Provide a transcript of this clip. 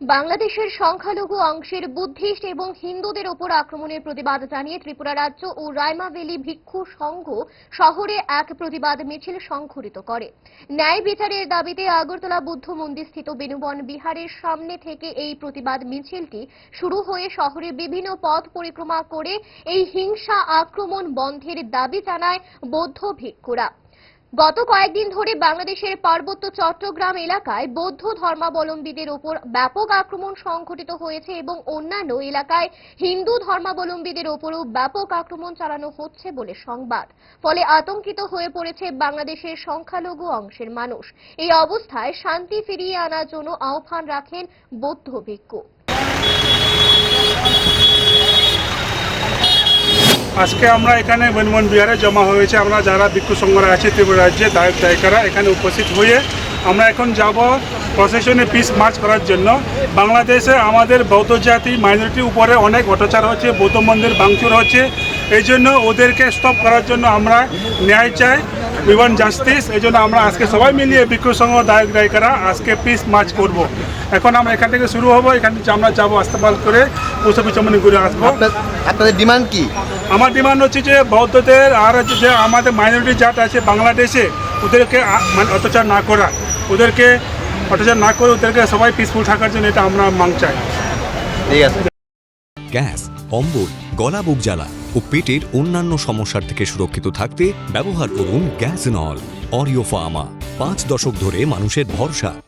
বাংলাদেশের সংখ্যালঘু অংশের বুদ্ধিস্ট এবং হিন্দুদের ওপর আক্রমণের প্রতিবাদ জানিয়ে ত্রিপুরা রাজ্য ও রাইমা ভ্যালি ভিক্ষু সংঘ শহরে এক প্রতিবাদ মিছিল সংঘটিত করে। ন্যায় বিচারের দাবিতে আগরতলা বুদ্ধ মন্দির স্থিত বেনুবন বিহারের সামনে থেকে এই প্রতিবাদ মিছিলটি শুরু হয়ে শহরের বিভিন্ন পথ পরিক্রমা করে এই হিংসা আক্রমণ বন্ধের দাবি জানায় বৌদ্ধ ভিক্ষুরা। গত কয়েকদিন ধরে বাংলাদেশের পার্বত্য চট্টগ্রাম এলাকায় বৌদ্ধ ধর্মাবলম্বীদের ওপর ব্যাপক আক্রমণ সংঘটিত হয়েছে এবং অন্যান্য এলাকায় হিন্দু ধর্মাবলম্বীদের ওপরও ব্যাপক আক্রমণ চালানো হচ্ছে বলে সংবাদ। ফলে আতঙ্কিত হয়ে পড়েছে বাংলাদেশের সংখ্যালঘু অংশের মানুষ। এই অবস্থায় শান্তি ফিরিয়ে আনার জন্য আহ্বান রাখেন বৌদ্ধ ভিক্ষু। আজকে আমরা এখানে বনবন বিহারে জমা হয়েছে। আমরা যারা ভিক্ষু সংঘরা আছে, ত্রিপুরা রাজ্যে দায়ক দায়িকারা এখানে উপস্থিত হয়ে আমরা এখন যাব প্রসেশনে পিস মার্চ করার জন্য। বাংলাদেশে আমাদের বৌদ্ধ জাতি মাইনরিটির উপরে অনেক অত্যাচার হচ্ছে, বৌদ্ধ মন্দির ভাঙচুর হচ্ছে। এই জন্য ওদেরকে স্টপ করার জন্য আমরা ন্যায় চাই উই জাস্টিস এই জন্য আমরা আজকে সবাই মিলিয়ে ভিক্ষু সংঘ দায়ক দায়িকারা আজকে পিস মার্চ করব। এখন আমরা এখান থেকে শুরু হব, এখান থেকে আমরা যাব আস্তেপাল করে পৌঁছাবি চমনি ঘুরে আসব আপনাদের ডিমান্ড কি? আমার ডিমান্ড হচ্ছে যে বৌদ্ধদের আর হচ্ছে যে আমাদের মাইনরিটি জাত আছে বাংলাদেশে ওদেরকে মানে অত্যাচার না করা ওদেরকে অত্যাচার না করে ওদেরকে সবাই পিসফুল থাকার জন্য এটা আমরা মাং চাই। ঠিক আছে। গ্যাস অম্বল গলা বুক জ্বালা ও পেটের অন্যান্য সমস্যার থেকে সুরক্ষিত থাকতে ব্যবহার করুন গ্যাস নল অরিও ফার্মা। পাঁচ দশক ধরে মানুষের ভরসা